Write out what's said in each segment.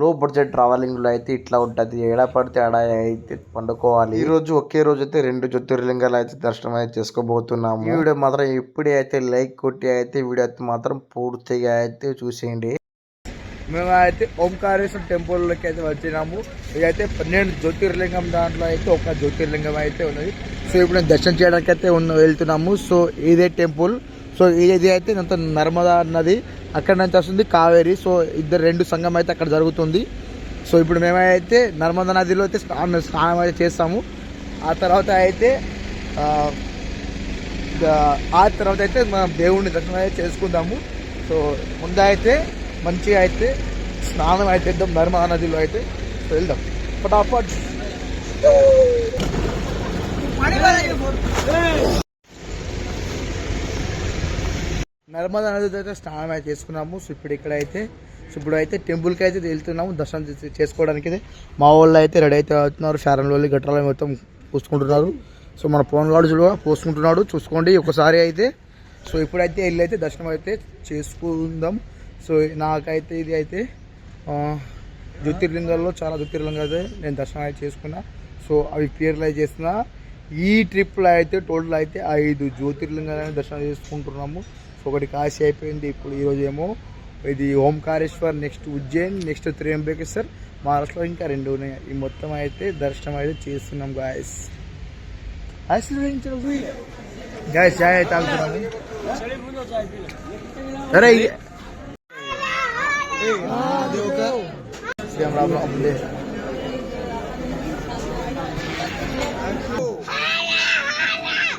లో బడ్జెట్ ట్రావెలింగ్లో అయితే ఇట్లా ఉంటది. ఏడా పడితే ఆడ అయితే పండుకోవాలి. ఈ రోజు ఒకే రోజు అయితే రెండు జ్యోతిర్లింగాలు అయితే దర్శనం అయితే చేసుకోబోతున్నాము. ఈ వీడియో మాత్రం ఇప్పుడే అయితే లైక్ కొట్టి అయితే వీడియో అయితే మాత్రం పూర్తిగా అయితే చూసేయండి. మేము అయితే ఓంకారేశ్వర టెంపుల్లోకి అయితే వచ్చినాము. ఇదైతే పన్నెండు జ్యోతిర్లింగం దాంట్లో అయితే ఒక జ్యోతిర్లింగం అయితే ఉన్నది. సో ఇప్పుడు దర్శనం చేయడానికి అయితే ఉన్న వెళ్తున్నాము. సో ఇదే టెంపుల్. సో ఇది అయితే అంత నర్మదా నది అక్కడ నుంచి వస్తుంది కావేరి. సో ఇద్దరు రెండు సంఘం అయితే అక్కడ జరుగుతుంది. సో ఇప్పుడు మేమైతే నర్మదా నదిలో అయితే స్నానం స్నానం అయితే చేస్తాము. ఆ తర్వాత అయితే ఆ, తర్వాత అయితే మనం దేవుడిని దర్శనం అయితే చేసుకుందాము. సో ముందు అయితే మంచిగా అయితే స్నానం అయితే చేద్దాం నర్మదా నదిలో అయితే. వెళ్దాం. ఫటాఫట్. నర్మదా నది అయితే స్నానం అయితే చేసుకున్నాము. సో ఇప్పుడు ఇక్కడ అయితే సో ఇప్పుడు అయితే టెంపుల్కి అయితే వెళ్తున్నాము. దర్శనం చేసి- చేసుకోవడానికి అయితే మా వాళ్ళు అయితే రెడీ అయితే అవుతున్నారు. శారం వెళ్ళి గట్రాలు మొత్తం పూసుకుంటున్నారు. సో మన ఫోన్ గార్డు కూడా పోసుకుంటున్నాడు. చూసుకోండి ఒకసారి అయితే. సో ఇప్పుడైతే వెళ్ళి అయితే దర్శనం అయితే చేసుకుందాం. సో నాకైతే ఇది అయితే జ్యోతిర్లింగాల్లో చాలా జ్యోతిర్లింగాలు అయితే నేను దర్శనం అయితే చేసుకున్నా. సో అవి పేర్లు అయితే చేస్తున్నా. ఈ ట్రిప్లో అయితే టోటల్ అయితే ఐదు జ్యోతిర్లింగాలను దర్శనం చేసుకుంటున్నాము. ఒకటి కాశీ అయిపోయింది. ఇప్పుడు ఈరోజు ఏమో ఇది ఓంకారేశ్వర్ నెక్స్ట్ ఉజ్జయిన్ నెక్స్ట్ త్రియంబకేశ్వర్ మహారాష్ట్రలో ఇంకా రెండు ఉన్నాయి. ఈ మొత్తం అయితే దర్శనం అయితే చేస్తున్నాం గాయస్ గాయస్ చాయ్ అయితే తాగుతున్నాము సరే శ్రీరామ్ రామ్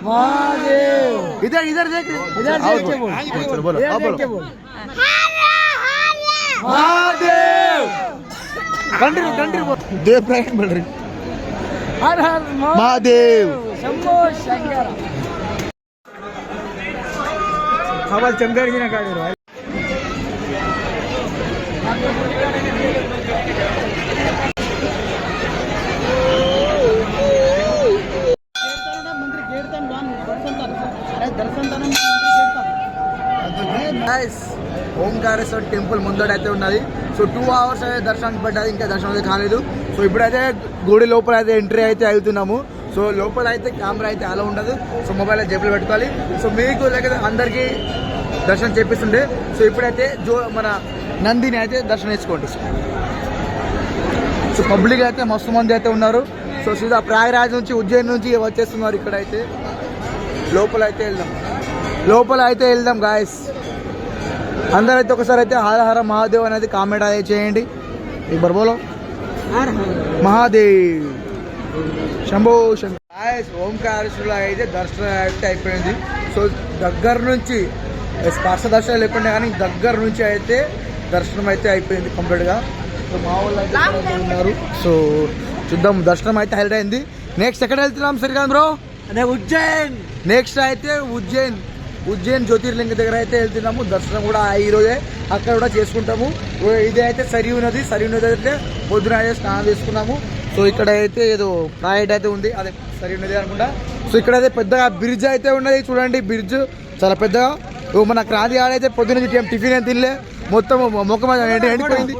महादेव इधर इधर देख इधर देख के बोल चलो बोलो आप बोलो महादेव कंटिन्यू कंटिन्यू बोल देव प्राण बोल रहे हर हर महादेव शंभो शंकर हवा चमकर जी ना काढ ఓంకారేశ్వర టెంపుల్ ముందట అయితే ఉన్నది. సో టూ అవర్స్ అయితే దర్శనానికి పడ్డది ఇంకా దర్శనం అయితే కాలేదు. సో ఇప్పుడైతే గుడి లోపల అయితే ఎంట్రీ అయితే అవుతున్నాము. సో లోపల అయితే కెమెరా అయితే అలా ఉండదు. సో మొబైల్ జేబులు పెట్టుకోవాలి. సో మీకు లేకపోతే అందరికీ దర్శనం చేపిస్తుండే. సో ఇప్పుడైతే జో మన నందిని అయితే దర్శనం చేసుకోండి. సో పబ్లిక్ అయితే మస్తు మంది అయితే ఉన్నారు. సో సీదా ప్రయాగరాజ్ నుంచి ఉజ్జయిన్ నుంచి వచ్చేస్తున్నారు ఇక్కడైతే. లోపల అయితే వెళ్దాం. లోపల అయితే వెళ్దాం గాయస్ అందరైతే ఒకసారి అయితే హర హర మహాదేవ్ అనేది కామెంట్ అయితే చేయండి. ఈ బర్బోలో మహాదేవ్. శంభో శంకర్ గాయస్ ఓంకారేశ్వరులో అయితే దర్శనం అయితే అయిపోయింది. సో దగ్గర నుంచి స్పర్శ దర్శనం లేకుండా కానీ దగ్గర నుంచి అయితే దర్శనం అయితే అయిపోయింది కంప్లీట్గా సో మా వాళ్ళు అయితే ఉన్నారు. సో చూద్దాం దర్శనం అయితే హైలైట్ అయింది. నెక్స్ట్ ఎక్కడ వెళ్తున్నాం శ్రీకాంత్ బ్రో అనే ఉజ్జయిన్. నెక్స్ట్ అయితే ఉజ్జయిన్. ఉజ్జయిన్ జ్యోతిర్లింగ దగ్గర అయితే వెళ్తున్నాము. దర్శనం కూడా ఈ రోజే అక్కడ కూడా చేసుకుంటాము. ఇది అయితే సరియు నది సరియు నది అయితే పొద్దున అయితే స్నానం చేసుకున్నాము. సో ఇక్కడ అయితే ఏదో ప్రాయడ్ అయితే ఉంది. అదే సరియు నది అనుకుంటా. సో ఇక్కడ అయితే పెద్దగా బ్రిడ్జ్ అయితే ఉన్నది. చూడండి బ్రిడ్జ్ చాలా పెద్దగా. మన క్రాంతి ఆడైతే పొద్దున టిఫిన్ అయితే తినలే. మొత్తం ముఖం ఎండిపోయింది.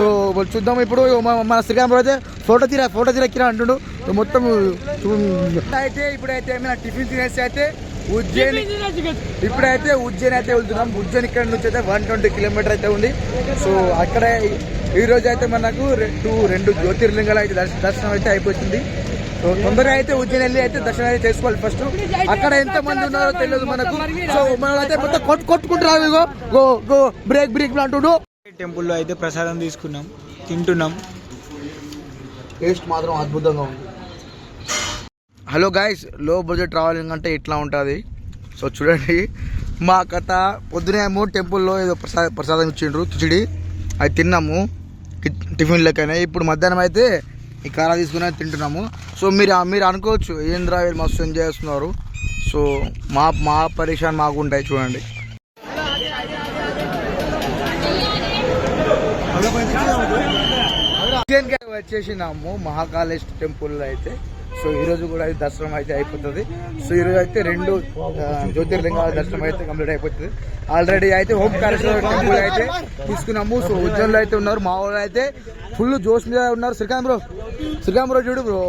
సో చూద్దాం ఇప్పుడు మన శ్రీకాంత్ అయితే ఫోటో తీరా ఫోటో తీరక్కిరా అంటుండు. మొత్తం అయితే ఇప్పుడైతే టిఫిన్ తినేసి అయితే ఉజ్జయిన్ ఇప్పుడైతే ఉజ్జయిన్ అయితే వెళ్తున్నాం. ఉజ్జయిన్ ఇక్కడ నుంచి అయితే వన్ ట్వంటీ కిలోమీటర్ అయితే ఉంది. సో అక్కడ ఈ రోజు అయితే మనకు టూ రెండు జ్యోతిర్లింగాలు అయితే దర్శనం అయితే అయిపోతుంది. తొందరగా అయితే ఉజ్జయిన్ వెళ్ళి అయితే దర్శనం అయితే చేసుకోవాలి ఫస్ట్ అక్కడ ఎంత మంది ఉన్నారో తెలియదు మనకు. సో మనం అయితే మొత్తం కొట్టు కొట్టుకుంటున్నాం ఇగో. గో గో బ్రేక్ బ్రేక్ అంటుండు టెంపుల్లో అయితే ప్రసాదం తీసుకున్నాం. తింటున్నాం. టేస్ట్ మాత్రం అద్భుతంగా ఉంది. హలో గాయస్లో బడ్జెట్ ట్రావెలింగ్ అంటే ఇట్లా ఉంటుంది. సో చూడండి మా కథ పొద్దునేమో టెంపుల్లో ఏదో ప్రసాద ప్రసాదం ఇచ్చిండ్రు కిచిడి. అది తిన్నాము టిఫిన్ లెక్కనే. ఇప్పుడు మధ్యాహ్నం అయితే ఈ కారా తీసుకుని తింటున్నాము. సో మీరు మీరు అనుకోవచ్చు ఏంద్రా వీళ్ళు మస్తు ఎంజాయ్ చేస్తున్నారు. సో మా మా పరీక్ష మాకు ఉంటాయి చూడండి. వచ్చేసినాము మహాకాళేశ్వర టెంపుల్ అయితే. సో ఈ రోజు కూడా అయితే దర్శనం అయితే అయిపోతుంది. సో ఈ రోజు అయితే రెండు జ్యోతిర్లింగాల దర్శనం అయితే కంప్లీట్ అయిపోతుంది. ఆల్రెడీ అయితే ఓంకారేశ్వర టెంపుల్ అయితే తీసుకున్నాము. సో ఉద్యోగులు అయితే ఉన్నారు మా వాళ్ళు అయితే ఫుల్ జోష్ మీద ఉన్నారు. శ్రీకాంత్ బ్రో శ్రీకాంత్ బ్రో చూడు బ్రో.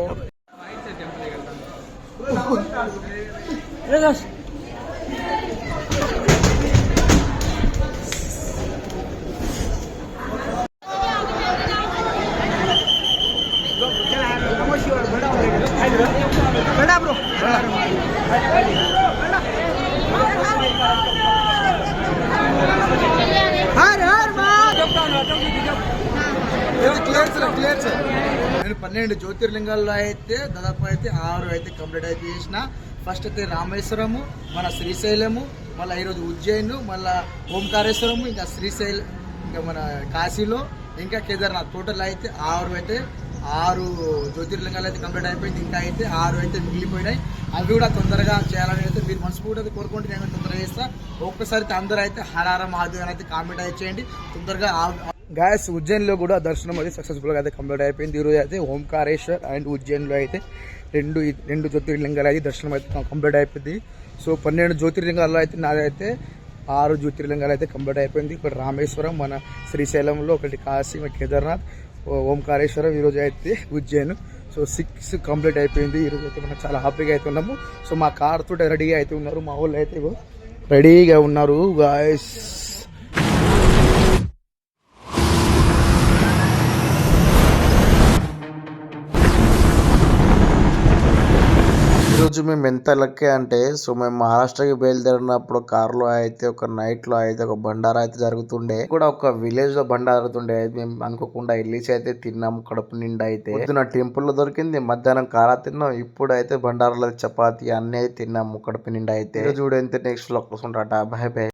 నేను పన్నెండు జ్యోతిర్లింగాల్లో అయితే దాదాపు అయితే ఆరు అయితే కంప్లీట్ అయితే చేసిన. ఫస్ట్ అయితే రామేశ్వరము మన శ్రీశైలము మళ్ళీ ఈరోజు ఉజ్జయిన్ మళ్ళీ ఓంకారేశ్వరము ఇంకా శ్రీశైలం ఇంకా మన కాశీలో ఇంకా కేదార్నాథ్. టోటల్ అయితే ఆరు అయితే ఆరు జ్యోతిర్లింగాలు అయితే కంప్లీట్ అయిపోయింది. ఇంకా అయితే ఆరు అయితే మిగిలిపోయినాయి. అవి కూడా తొందరగా చేయాలని అయితే మీరు మనస్ఫూర్తిగా కోరుకుంటే నేను తొందరగా చేస్తా. ఒక్కసారి అందరూ అయితే హరార మహాదేవ్ అయితే కామెంట్ అయితే చేయండి. తొందరగా గాయస్ ఉజ్జయిన్లో కూడా దర్శనం అది సక్సెస్ఫుల్గా అయితే కంప్లీట్ అయిపోయింది. ఈరోజు అయితే ఓంకారేశ్వర్ అండ్ ఉజ్జయిన్లో అయితే రెండు రెండు జ్యోతిర్లింగాలు అయితే దర్శనం అయితే కంప్లీట్ అయిపోయింది. సో పన్నెండు జ్యోతిర్లింగాల్లో అయితే నాదైతే ఆరు జ్యోతిర్లింగాలు అయితే కంప్లీట్ అయిపోయింది. ఇక్కడ రామేశ్వరం మన శ్రీశైలంలో ఒకటి కాశీ కేదార్నాథ్ ఓ- ఓంకారేశ్వరం ఈరోజు అయితే ఉజ్జయిన్ సో సిక్స్ కంప్లీట్ అయిపోయింది. ఈరోజు అయితే మనం చాలా హ్యాపీగా అయితే ఉన్నాము. సో మా కార్ తోటి రెడీగా అయితే ఉన్నారు. మా వాళ్ళు అయితే రెడీగా ఉన్నారు గాయస్ ఈరోజు మేము ఎంత లక్కే అంటే సో మేము మహారాష్ట్రకి బయలుదేరినప్పుడు కారులో అయితే ఒక నైట్లో అయితే ఒక బండారా అయితే జరుగుతుండే. కూడా ఒక విలేజ్లో బండారా జరుగుతుండే మేము అనుకోకుండా వెళ్ళేసి అయితే తిన్నాం కడుపు నిండా అయితే. పొద్దున టెంపుల్లో దొరికింది మధ్యాహ్నం కారా తిన్నాం ఇప్పుడు అయితే బండారాలో చపాతి అన్నీ అయితే తిన్నాము కడుపు నిండా అయితే. చూడు ఎంత నెక్స్ట్లో వస్తుంటాట బాయ్ బాయ్.